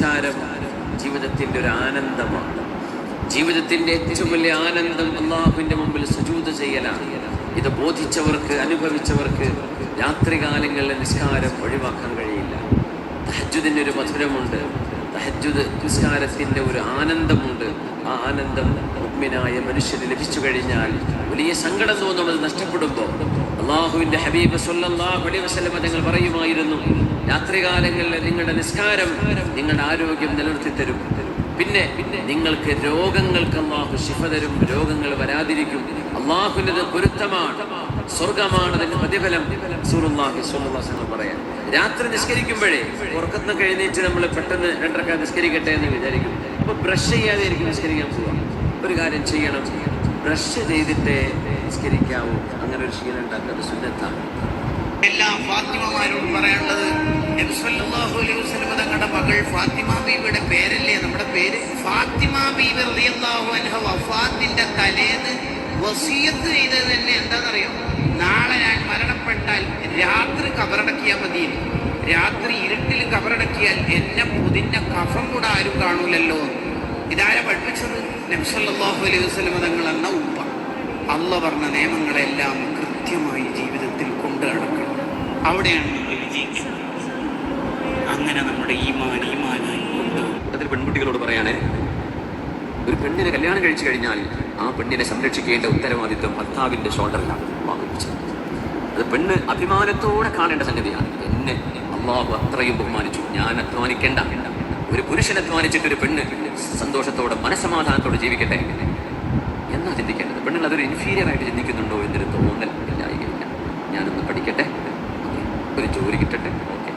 നിസ്കാരം ജീവിതത്തിന്റെ ഒരു ആനന്ദമാണ്. ജീവിതത്തിന്റെ ഏറ്റവും വലിയ ആനന്ദം അള്ളാഹുവിന്റെ മുമ്പിൽ സുജൂത ചെയ്യലാണ്. ഇത് ബോധിച്ചവർക്ക് അനുഭവിച്ചവർക്ക് രാത്രികാലങ്ങളിലെ നിസ്കാരം ഒഴിവാക്കാൻ കഴിയില്ല. തഹജുദിന്റെ ഒരു മധുരമുണ്ട്. തഹജുദ് നിസ്കാരത്തിന്റെ ഒരു ആനന്ദമുണ്ട്. ആ ആനന്ദം മുഗ്മിനായ മനുഷ്യന് ലഭിച്ചു കഴിഞ്ഞാൽ വലിയ സങ്കടം തോന്നുന്നത് നഷ്ടപ്പെടുമ്പോൾ അള്ളാഹുവിന്റെ ഹബീബ് സല്ലല്ലാഹു അലൈഹി വസല്ലം തങ്ങൾ പറയുമായിരുന്നു രാത്രികാലങ്ങളിൽ നിങ്ങളുടെ നിസ്കാരം നിങ്ങളുടെ ആരോഗ്യം നിലനിർത്തി തരും പിന്നെ നിങ്ങൾക്ക് രോഗങ്ങൾക്ക് അള്ളാഹു ശിഫ തരും രോഗങ്ങൾ വരാതിരിക്കും. അള്ളാഹുവിന്റെ പൊരുത്തമാണ് സ്വർഗമാണ് അതിന്റെ പ്രതിഫലം സൂറുല്ലാഹി സ്വല്ലല്ലാഹു പറയാം രാത്രി നിസ്കരിക്കുമ്പോഴേ ഉറക്കത്തിന് കഴിഞ്ഞേച്ച് നമ്മൾ പെട്ടെന്ന് രണ്ടരക്ക നിസ്കരിക്കട്ടെ എന്ന് വിചാരിക്കും. അപ്പൊ ബ്രഷ് ചെയ്യാതെ നിസ്കരിക്കാൻ പോവാം ഒരു കാര്യം ചെയ്യണം. ബ്രഷ് ചെയ്തിട്ട് നിസ്കരിക്കാവൂ. അങ്ങനെ ഒരു ശീലം ഉണ്ടാക്കുന്നത് സുന്നത്താണ്. എല്ലാ ഫാത്തിമമാരോടും പറയാനുള്ളത് തങ്ങളുടെ മകൾ ഫാത്തിമ ബീവിയുടെ പേരല്ലേ? നമ്മുടെ പേര് ഫാത്തിമ ബീവി റളിയല്ലാഹു അൻഹ വഫാത്തിന്റെ തലേന്ന് വസിയത്ത് ചെയ്തത് തന്നെ എന്താണെന്നറിയോ? നാളെ ഞാൻ മരണപ്പെട്ടാൽ രാത്രി കബറടക്കിയാൽ മതി. രാത്രി ഇരുട്ടിൽ കബറടക്കിയാൽ എന്നെ പൊതിഞ്ഞ കഫം കൂടെ ആരും കാണൂലല്ലോ ഇതാരെ പഠിപ്പിച്ചത്? നബ്സല്ലാഹു അലൈഹി വസ്ലം തങ്ങൾ എന്ന ഉപ്പ അള്ള പറഞ്ഞ നിയമങ്ങളെല്ലാം കൃത്യമായി ജീവിതത്തിൽ കൊണ്ടു നടക്കണം. അവിടെയാണ് നമ്മൾ വിജയിക്കുന്നത്. അങ്ങനെ നമ്മുടെ ഈമാൻ ഈമാനായി അതിൽ പെൺകുട്ടികളോട് പറയാനേ ഒരു പെണ്ണിനെ കല്യാണം കഴിച്ചു കഴിഞ്ഞാൽ ആ പെണ്ണിനെ സംരക്ഷിക്കേണ്ട ഉത്തരവാദിത്വം ഭർത്താവിന്റെ ഷോൾഡറിലാണ് അത് പെണ്ണ് അഭിമാനത്തോടെ കാണേണ്ട സംഗതിയാണ്. എന്നെ അള്ളാഹു അത്രയും ബഹുമാനിച്ചു. ഞാൻ അധ്വാനിക്കേണ്ട. ഒരു പുരുഷൻ അധ്വാനിച്ചിട്ട് ഒരു പെണ്ണ് സന്തോഷത്തോടെ മനസമാധാനത്തോടെ ജീവിക്കട്ടെ? എന്നാ ചിന്തിക്കേണ്ടത്? പെണ്ണുങ്ങൾ അതൊരു ഇൻഫീരിയർ ആയിട്ട് ചിന്തിക്കുന്നുണ്ടോ എന്നൊരു തോന്നൽ ഇല്ലായിരിക്കില്ല. ഞാനൊന്ന് പഠിക്കട്ടെ? ഒരു ജോലി കിട്ടട്ടെ? ഓക്കെ.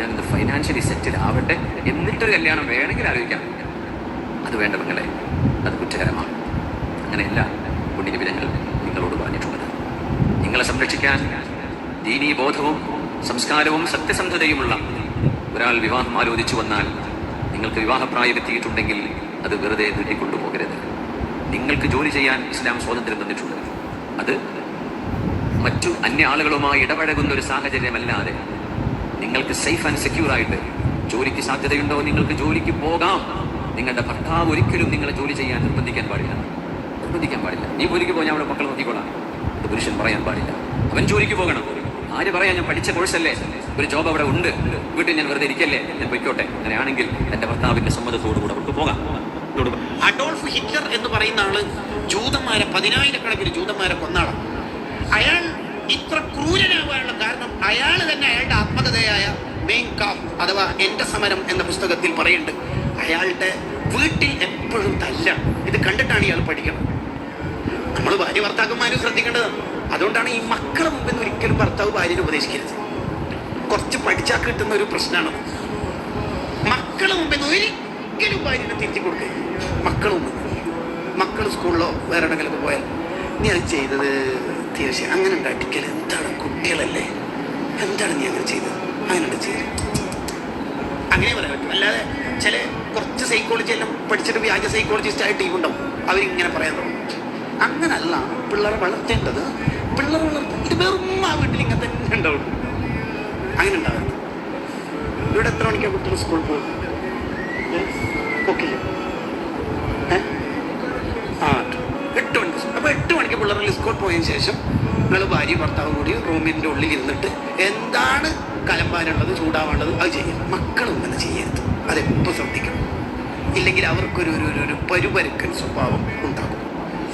ഞാനൊന്ന് ഫൈനാൻഷ്യലി സെറ്റിൽ ആവട്ടെ? എന്നിട്ടൊരു കല്യാണം വേണമെങ്കിൽ ആലോചിക്കാം. അത് വേണ്ട പെങ്ങളെ. അത് കുറ്റകരമാണ്. അങ്ങനെയല്ല പുണ്യനിബിധങ്ങൾ നിങ്ങളോട് പറഞ്ഞിട്ടുള്ളത്. നിങ്ങളെ സംരക്ഷിക്കാൻ ദീനീ ബോധവും സംസ്കാരവും സത്യസന്ധതയുമുള്ള ഒരാൾ വിവാഹം ആലോചിച്ചു വന്നാൽ നിങ്ങൾക്ക് വിവാഹപ്രായം എത്തിയിട്ടുണ്ടെങ്കിൽ അത് വെറുതെ നീട്ടിക്കൊണ്ടുപോകരുത്. നിങ്ങൾക്ക് ജോലി ചെയ്യാൻ ഇസ്ലാം സ്വാതന്ത്ര്യം തന്നിട്ടുണ്ട്. അത് മറ്റു അന്യ ആളുകളുമായി ഇടപഴകുന്ന ഒരു സാഹചര്യമല്ലാതെ നിങ്ങൾക്ക് സേഫ് ആൻഡ് സെക്യൂർ ആയിട്ട് ജോലിക്ക് സാധ്യതയുണ്ടോ? നിങ്ങൾക്ക് ജോലിക്ക് പോകാം. നിങ്ങളുടെ ഭർത്താവ് ഒരിക്കലും നിങ്ങളെ ജോലി ചെയ്യാൻ നിർബന്ധിക്കാൻ പാടില്ല. നിർബന്ധിക്കാൻ പാടില്ല. നീ ജോലിക്ക് പോയി അവിടെ മക്കൾ നോക്കിക്കോളാം. പുരുഷൻ പറയാൻ പാടില്ല. അവൻ ജോലിക്ക് പോകണം. ആര് പറയാൻ ഞാൻ പഠിച്ച കോഴ്സല്ലേ? ഒരു ജോബ് അവിടെ ഉണ്ട്. വീട്ടിൽ ഞാൻ വെറുതെ ഇരിക്കല്ലേ? ഞാൻ പൊയ്ക്കോട്ടെ. അങ്ങനെയാണെങ്കിൽ എന്റെ ഭർത്താവിന്റെ സമ്മതത്തോടു കൂടെ അവർക്ക് പോകാം. അഡോൾഫ് ഹിറ്റ്ലർ എന്ന് പറയുന്ന ആൾ ജൂതന്മാരെ പതിനായിരക്കണക്കിന് ജൂതന്മാരെ കൊന്നാളാണ് അയാൾ ഇത്ര ക്രൂരനാവാനുള്ള കാരണം അയാൾ തന്നെ അയാളുടെ ആത്മകഥയായ മെയിൻ കാഫ് അഥവാ എന്റെ സമരം എന്ന പുസ്തകത്തിൽ പറയുന്നുണ്ട്. അയാളുടെ വീട്ടിൽ എപ്പോഴും തല്ല ഇത് കണ്ടിട്ടാണ് ഇയാൾ പഠിക്കണം. നമ്മൾ ഭാര്യ ഭർത്താക്കന്മാരും ശ്രദ്ധിക്കേണ്ടതാണ്. അതുകൊണ്ടാണ് ഈ മക്കളെ മുമ്പിൽ നിന്ന് ഒരിക്കലും ഭർത്താവ് ഭാര്യനെ ഉപദേശിക്കരുത്. കുറച്ച് പഠിച്ചാൽ കിട്ടുന്ന ഒരു പ്രശ്നമാണ് മക്കളെ മുമ്പിൽ നിന്ന് ഒരിക്കലും ഭാര്യനെ തിരിച്ചു കൊടുക്കുക മക്കളെ മുമ്പിൽ മക്കൾ സ്കൂളിലോ വേറെ എവിടെങ്കിലൊക്കെ പോയാൽ നീ അത് ചെയ്തത് തീർച്ചയായും. അങ്ങനെ ഉണ്ടാക്കൽ എന്താണ് കുട്ടികളല്ലേ? എന്താണ് നീ അങ്ങനെ ചെയ്തത്? അങ്ങനെ ചെയ്തത് അങ്ങനെ പറയാൻ പറ്റും. അല്ലാതെ ചില കുറച്ച് സൈക്കോളജി എല്ലാം പഠിച്ചിട്ട് വ്യാജ സൈക്കോളജിസ്റ്റ് ആയിട്ട് ടീം ഉണ്ടാവും. അവരിങ്ങനെ പറയാൻ തുടങ്ങും. അങ്ങനല്ല. പിള്ളേരെ വളർത്തേണ്ടത് പിള്ളേരെ വളർത്ത ഇത് വെറും ആ വീട്ടിൽ ഇങ്ങനെ തന്നെ ഉണ്ടാവും അങ്ങനെ ഉണ്ടാവരുത് ഇവിടെ എത്ര മണിക്കാണ് കുട്ടികൾ സ്കൂളിൽ പോകും? ഓക്കെ എട്ട്. മണിക്ക് അപ്പോൾ എട്ട് മണിക്ക് പിള്ളേർ സ്കൂളിൽ പോയതിന് ശേഷം നിങ്ങൾ ഭാര്യ ഭർത്താവ് കൂടി റൂമിന്റെ ഉള്ളിൽ ഇരുന്നിട്ട് എന്താണ് കലമ്പാനുള്ളത് ചൂടാവേണ്ടത് അത് ചെയ്യണം മക്കളും ഇങ്ങനെ ചെയ്യരുത്. അതെപ്പോൾ ശ്രദ്ധിക്കണം? ഇല്ലെങ്കിൽ അവർക്കൊരു ഒരു- ഒരു പരുപരുക്കൻ സ്വഭാവം ഉണ്ടാകും.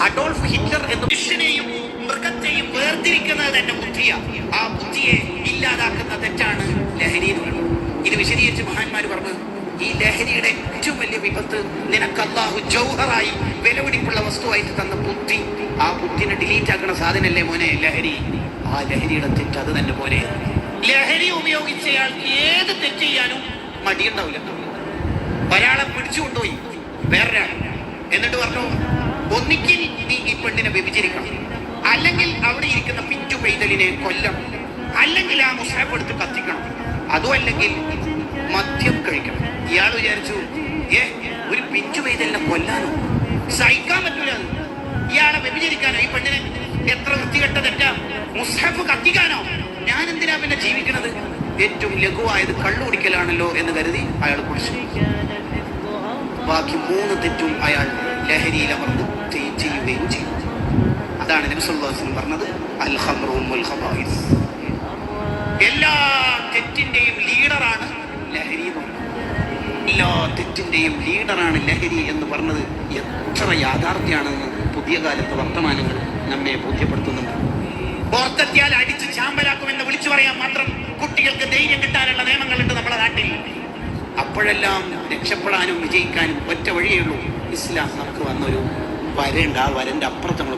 അഡോൾഫ് ഹിറ്റ്ലർ എന്ന മനുഷ്യനെയും മൃഗത്തെയും വേർതിരിക്കുന്നത് തന്നെ ബുദ്ധിയാണ് ആ ബുദ്ധിയെ ഇല്ലാതാക്കുന്ന തെറ്റാണ് ലഹരി എന്ന് പറയുന്നത്. ഇത് വിശദീകരിച്ച് മഹാന്മാർ പറഞ്ഞു ഈ ലഹരിയുടെ ഏറ്റവും വലിയ വിപത്ത് നിനക്ക് അള്ളാഹു ജൗഹറായി വിലപിടിപ്പുള്ള വസ്തുവായിട്ട് തന്ന ബുദ്ധി. ആ ബുദ്ധിനെ ഡിലീറ്റ് ആക്കണ സാധനല്ലേ മോനെ ലഹരി? ആ ലഹരിയുടെ തെറ്റ് അത് തന്നെ പോലെ ലഹരി ഉപയോഗിച്ചയാൾക്ക് ഏത് തെറ്റ് ചെയ്യാനും മടിയുണ്ടാവില്ല. ഒരാളെ പിടിച്ചു കൊണ്ടുപോയി വേറൊരാൾ എന്നിട്ട് പറഞ്ഞു ഒന്നിക്കിൽ നീ ഈ പെണ്ണിനെ വ്യഭിചരിക്കണം. അല്ലെങ്കിൽ അവിടെ ഇരിക്കുന്ന പിറ്റു പെയ്തലിനെ കൊല്ലണം. അല്ലെങ്കിൽ ആ മുസ്ലാഫ് എടുത്ത് കത്തിക്കണം. അതും അല്ലെങ്കിൽ മദ്യം കഴിക്കണം. ഇയാൾ വിചാരിച്ചു ഏ ഒരു പിഞ്ചു പെയ്തലിനെ കൊല്ലാനോ? സഹിക്കാൻ പറ്റൂല. ഇയാളെ വ്യഭിചരിക്കാനോ? ഈ പെണ്ണിനെ എത്ര വൃത്തികെട്ട തെറ്റാ? മുസ്ഹഫ് കത്തിക്കാനോ? ഞാൻ എന്തിനാ പിന്നെ ജീവിക്കുന്നത് ഏറ്റവും ലഘുവായത് കള്ളു കുടിക്കലാണല്ലോ എന്ന് കരുതി അയാൾ കുടിച്ചു. ബാക്കി മൂന്ന് തെറ്റും അയാൾ ലഹരിയിൽ അതാണ് നബിസുല്ലാസ്ലം പറഞ്ഞത്. അൽ. എല്ലാ തെറ്റിന്റെയും ലീഡറാണ് ലഹരി എല്ലാ തെറ്റിന്റെയും ലീഡറാണ് ലഹരി എന്ന് പറഞ്ഞത് എത്ര യാഥാർത്ഥ്യമാണെന്ന് പുതിയ കാലത്ത് വർത്തമാനങ്ങൾ നമ്മെ ബോധ്യപ്പെടുത്തുന്നുണ്ട്. ഓർത്തെത്തിയാൽ അടിച്ച് ചാമ്പലാക്കുമെന്ന് വിളിച്ചു പറയാൻ മാത്രം കുട്ടികൾക്ക് ധൈര്യം കിട്ടാനുള്ള നിയമങ്ങളുണ്ട് നമ്മുടെ നാട്ടിൽ. അപ്പോഴെല്ലാം രക്ഷപ്പെടാനും വിജയിക്കാനും ഒറ്റ വഴിയേ ഉള്ളൂ. ഇസ്ലാം നമുക്ക് വന്നൊരു വരയുണ്ട്. ആ വരന്റെ അപ്പുറത്ത് നമ്മൾ